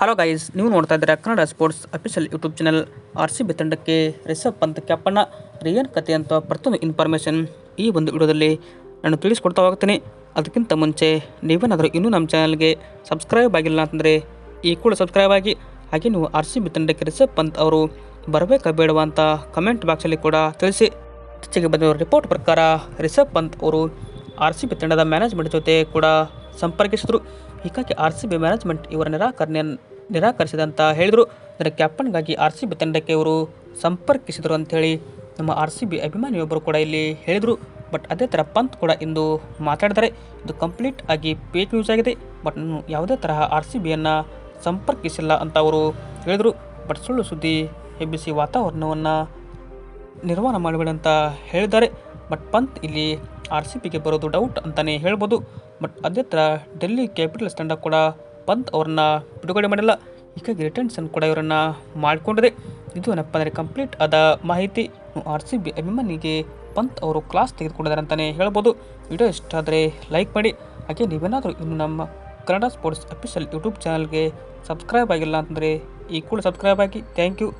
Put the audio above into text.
Hello guys ನೀವು ನೋಡ್ತಾ ಇದ್ದೀರಾ Kannada sports official YouTube channel R C B ತಂಡಕ್ಕೆ ರಿಷಬ್ ಪಂತ್ ಕ್ಯಾಪಣ್ಣ ರಿಯನ್ ಕತೆ ಅಂತ ಪ್ರತಿಯೊಂದು ಇನ್ಫಾರ್ಮೇಷನ್ ಈ ಒಂದು ವಿಡಿಯೋದಲ್ಲಿ ನಾನು ತಿಳಿಸ್ಕೊಡ್ತಾ ಹೋಗ್ತೀನಿ. ಅದಕ್ಕಿಂತ ಮುಂಚೆ ನೀವೇನಾದರೂ ಇನ್ನೂ ನಮ್ಮ ಚಾನಲ್ಗೆ ಸಬ್ಸ್ಕ್ರೈಬ್ ಆಗಿಲ್ಲ ಅಂತಂದರೆ ಈ ಕೂಡ ಸಬ್ಸ್ಕ್ರೈಬ್ ಆಗಿ, ಹಾಗೆ ನೀವು ಆರ್ ಸಿ ಬಿ ತಂಡಕ್ಕೆ ರಿಷಬ್ ಪಂತ್ ಅವರು ಬರಬೇಕಾ ಬೇಡವಾ ಅಂತ ಕಮೆಂಟ್ ಬಾಕ್ಸಲ್ಲಿ ಕೂಡ ತಿಳಿಸಿ. ಇತ್ತೀಚೆಗೆ ಬಂದಿರೋ ರಿಪೋರ್ಟ್ ಪ್ರಕಾರ ರಿಷಬ್ ಪಂತ್ ಅವರು ಆರ್ ಸಿ ಬಿ ತಂಡದ ಮ್ಯಾನೇಜ್ಮೆಂಟ್ ಜೊತೆ ಕೂಡ ಸಂಪರ್ಕಿಸಿದರು. ಹೀಗಾಗಿ ಆರ್ ಸಿ ಬಿ ಮ್ಯಾನೇಜ್ಮೆಂಟ್ ಇವರ ನಿರಾಕರಣೆ ನಿರಾಕರಿಸಿದಂತ ಹೇಳಿದರು. ಅದರ ಕ್ಯಾಪ್ಟನ್ಗಾಗಿ ಆರ್ ಸಿ ಬಿ ತಂಡಕ್ಕೆ ಇವರು ಸಂಪರ್ಕಿಸಿದರು ಅಂಥೇಳಿ ನಮ್ಮ ಆರ್ ಸಿ ಬಿ ಅಭಿಮಾನಿಯೊಬ್ಬರು ಕೂಡ ಇಲ್ಲಿ ಹೇಳಿದರು. ಬಟ್ ಅದೇ ಥರ ಪಂತ್ ಕೂಡ ಇಂದು ಮಾತಾಡಿದ್ದಾರೆ. ಇದು ಕಂಪ್ಲೀಟ್ ಆಗಿ ಪೇಕ್ ನ್ಯೂಸ್ ಆಗಿದೆ. ಬಟ್ ಯಾವುದೇ ತರಹ ಆರ್ ಸಿ ಬಿಯನ್ನು ಸಂಪರ್ಕಿಸಿಲ್ಲ ಅಂತ ಅವರು ಹೇಳಿದರು. ಬಟ್ ಸುಳ್ಳು ಸುದ್ದಿ ಎಬ್ಬಿಸಿ ವಾತಾವರಣವನ್ನು ನಿರ್ಮಾಣ ಮಾಡಬೇಡ ಅಂತ ಹೇಳಿದ್ದಾರೆ. ಬಟ್ ಪಂತ್ ಇಲ್ಲಿ ಆರ್ ಸಿ ಪಿಗೆ ಬರೋದು ಡೌಟ್ ಅಂತಲೇ ಹೇಳ್ಬೋದು. ಬಟ್ ಅದೇ ಥರ ಡೆಲ್ಲಿ ಕ್ಯಾಪಿಟಲ್ಸ್ ತಂಡ ಕೂಡ ಪಂತ್ ಅವ್ರನ್ನ ಬಿಡುಗಡೆ ಮಾಡಿಲ್ಲ. ಹೀಗಾಗಿ ರಿಟರ್ನ್ಸನ್ನು ಕೂಡ ಇವರನ್ನು ಮಾಡಿಕೊಂಡಿದೆ. ಇದು ಏನಪ್ಪ ಅಂದರೆ ಕಂಪ್ಲೀಟ್ ಆದ ಮಾಹಿತಿ. ಆರ್ ಸಿ ಬಿ ಅಭಿಮಾನಿಗೆ ಪಂತ್ ಅವರು ಕ್ಲಾಸ್ ತೆಗೆದುಕೊಂಡಿದ್ದಾರೆ ಅಂತಲೇ ಹೇಳ್ಬೋದು. ವಿಡಿಯೋ ಇಷ್ಟ ಆದರೆ ಲೈಕ್ ಮಾಡಿ. ಹಾಗೆ ನೀವೇನಾದರೂ ಇನ್ನು ನಮ್ಮ ಕನ್ನಡ ಸ್ಪೋರ್ಟ್ಸ್ ಅಫಿಷಿಯಲ್ ಯೂಟ್ಯೂಬ್ ಚಾನಲ್ಗೆ ಸಬ್ಸ್ಕ್ರೈಬ್ ಆಗಿಲ್ಲ ಅಂತಂದರೆ ಈ ಕೂಡ ಸಬ್ಸ್ಕ್ರೈಬ್ ಆಗಿ. Thank you